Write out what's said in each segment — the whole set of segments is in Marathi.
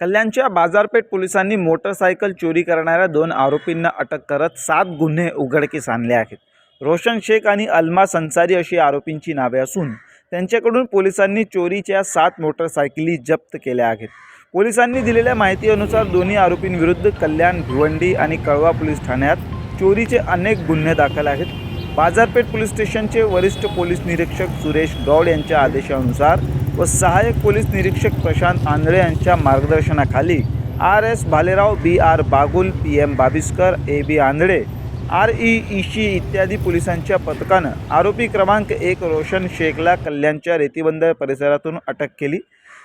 कल्याणच्या बाजारपेठ पोलिसांनी मोटरसायकल चोरी करणाऱ्या दोन आरोपींना अटक करत सात गुन्हे उघडकीस आणले आहेत. रोशन शेख आणि अल्मा संसारी अशी आरोपींची नावे असून त्यांच्याकडून पोलिसांनी चोरीच्या सात मोटरसायकली जप्त केल्या आहेत. पोलिसांनी दिलेल्या माहितीनुसार दोन्ही आरोपींविरुद्ध कल्याण भिवंडी आणि कळवा पोलीस ठाण्यात चोरीचे अनेक गुन्हे दाखल आहेत. बाजारपेठ पोलीस स्टेशनचे वरिष्ठ पोलीस निरीक्षक सुरेश गौड यांच्या आदेशानुसार व सहाय्यक पोलीस निरीक्षक प्रशांत आंधळे यांच्या मार्गदर्शनाखाली R S Bhalerao B R Bagul P M Babiskar A B Andhale R E ईशी इत्यादी पोलिसांच्या पथकानं आरोपी क्रमांक एक रोशन शेखला कल्याणच्या रेतीबंदर परिसरातून अटक केली.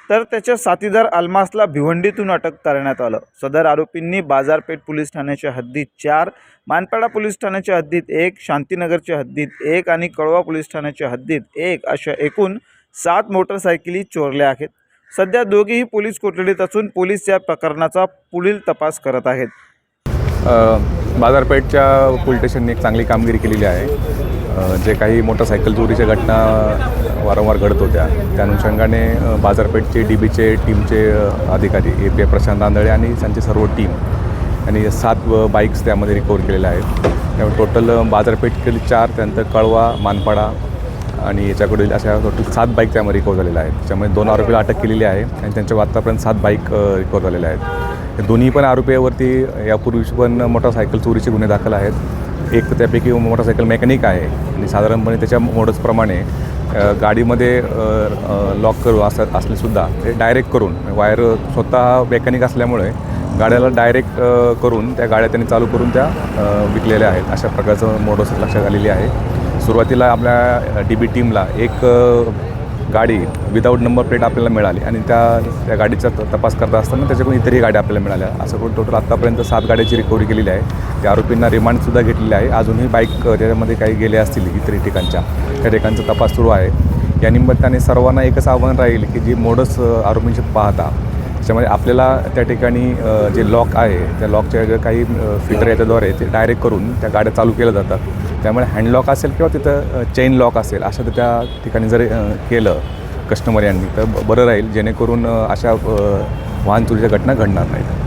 तर त्याच्या साथीदार अल्मासला भिवंडीतून अटक करण्यात आलं. सदर आरोपींनी बाजारपेठ पोलीस ठाण्याच्या हद्दीत चार मानपाडा पोलीस ठाण्याच्या हद्दीत एक शांतीनगरच्या हद्दीत एक आणि कळवा पोलीस ठाण्याच्या हद्दीत एक अशा एकूण सात मोटरसायकली चोरल्या आहेत. सध्या दोघेही पोलीस कोठडीत असून पोलीस या प्रकरणाचा पुढील तपास करत आहेत. बाजारपेठच्या पोलीस स्टेशनने एक चांगली कामगिरी केलेली आहे. जे काही मोटरसायकल चोरीच्या घटना वारंवार घडत होत्या त्या अनुषंगाने बाजारपेठचे डी बीचे टीमचे अधिकारी ए पी प्रशांत आंधळे आणि त्यांची सर्व टीम आणि सात व बाईक्स त्यामध्ये रिकवर केलेल्या आहेत. त्यामुळे टोटल बाजारपेठकडील चार त्यानंतर कळवा मानपाडा आणि याच्याकडील अशा टोटल सात बाईक त्यामध्ये रिकवर झालेल्या आहेत. त्याच्यामुळे दोन आरोपीला अटक केलेली आहे आणि त्यांच्या आत्तापर्यंत सात बाईक रिकवर झालेल्या आहेत. दोन्ही पण आरोपीवरती यापूर्वी पण मोटरसायकल चोरीचे गुन्हे दाखल आहेत. एक तर त्यापैकी मोटरसायकल मेकॅनिक आहे आणि साधारणपणे त्याच्या मोडसप्रमाणे गाडीमध्ये लॉक करू असं असलेसुद्धा ते डायरेक्ट करून वायर स्वतः मेकॅनिक असल्यामुळे गाड्याला डायरेक्ट करून त्या गाड्या त्यांनी चालू करून त्या विकलेल्या आहेत. अशा प्रकारचं मोडस लक्षात आलेली आहे. सुरुवातीला आपल्या डी बी टीमला एक गाडी विदाऊट नंबर प्लेट आपल्याला मिळाली आणि त्या त्या गाडीचा त- तपास करत असताना त्याच्याकडून इतरही गाड्या आपल्याला मिळाल्या. असं करून टोटल आत्तापर्यंत सात गाड्याची रिकव्हरी केलेली आहे. त्या आरोपींना रिमांडसुद्धा घेतलेली आहे. अजूनही बाईक त्याच्यामध्ये काही गेले असतील इतरही ठिकाणच्या. त्या ठिकाणचा तपास सुरू आहे. या निमित्ताने सर्वांना एकच आव्हान राहील की जी मोडस अ, आरोपींची पाहता त्याच्यामध्ये आपल्याला त्या ठिकाणी जे लॉक आहे त्या लॉकच्या ज्या काही फिटर याच्याद्वारे ते डायरेक्ट करून त्या गाड्या चालू केल्या जातात. त्यामुळे हँडलॉक असेल किंवा तिथं चेन लॉक असेल असं तर त्या ठिकाणी जर केलं कस्टमर यांनी तर बरं राहील जेणेकरून अशा वाहन चोरीच्या घटना घडणार नाहीत.